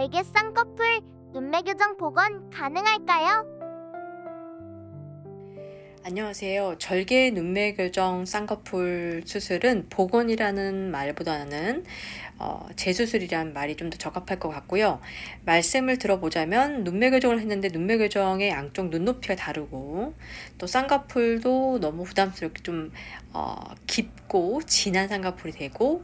절개 쌍꺼풀 눈매 교정 복원 가능할까요? 안녕하세요. 절개 눈매 교정 쌍꺼풀 수술은 복원이라는 말보다는 어, 재수술이라는 말이 좀 더 적합할 것 같고요. 말씀을 들어보자면 눈매 교정을 했는데 눈매 교정의 양쪽 눈높이가 다르고 또 쌍꺼풀도 너무 부담스럽게 좀 어, 깊고 진한 쌍꺼풀이 되고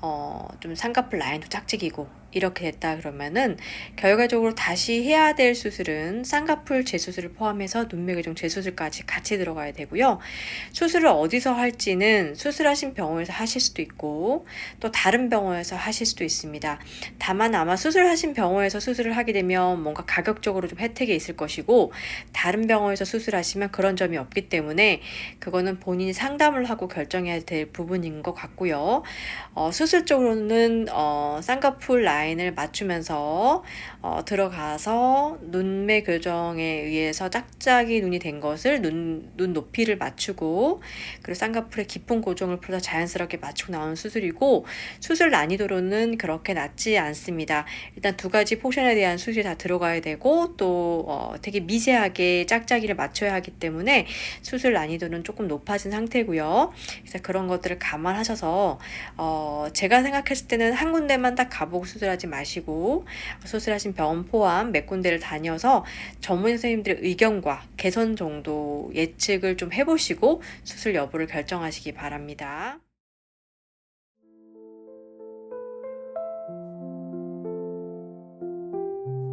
어, 좀 쌍꺼풀 라인도 짝짝이고 이렇게 됐다 그러면은 결과적으로 다시 해야 될 수술은 쌍꺼풀 재수술을 포함해서 눈매 교정 재수술까지 같이 들어가야 되고요. 수술을 어디서 할지는 수술하신 병원에서 하실 수도 있고 또 다른 병원에서 하실 수도 있습니다. 다만 아마 수술하신 병원에서 수술을 하게 되면 뭔가 가격적으로 좀 혜택이 있을 것이고 다른 병원에서 수술하시면 그런 점이 없기 때문에 그거는 본인이 상담을 하고 결정해야 될 부분인 것 같고요. 어, 수술적으로는 어, 쌍꺼풀 라인 을 맞추면서 어, 들어가서 눈매 교정에 의해서 짝짝이 눈이 된 것을 눈, 눈 높이를 맞추고 그리고 쌍꺼풀의 깊은 고정을 풀어서 자연스럽게 맞추고 나오는 수술이고 수술 난이도로는 그렇게 낮지 않습니다. 일단 두 가지 포션에 대한 수술이 다 들어가야 되고 또 어, 되게 미세하게 짝짝이를 맞춰야 하기 때문에 수술 난이도는 조금 높아진 상태고요. 그래서 그런 것들을 감안하셔서 어, 제가 생각했을 때는 한 군데만 딱 가보고 수술 하지 마시고 수술하신 병원 포함 몇 군데를 다녀서 전문 선생님들의 의견과 개선 정도 예측을 좀 해보시고 수술 여부를 결정하시기 바랍니다.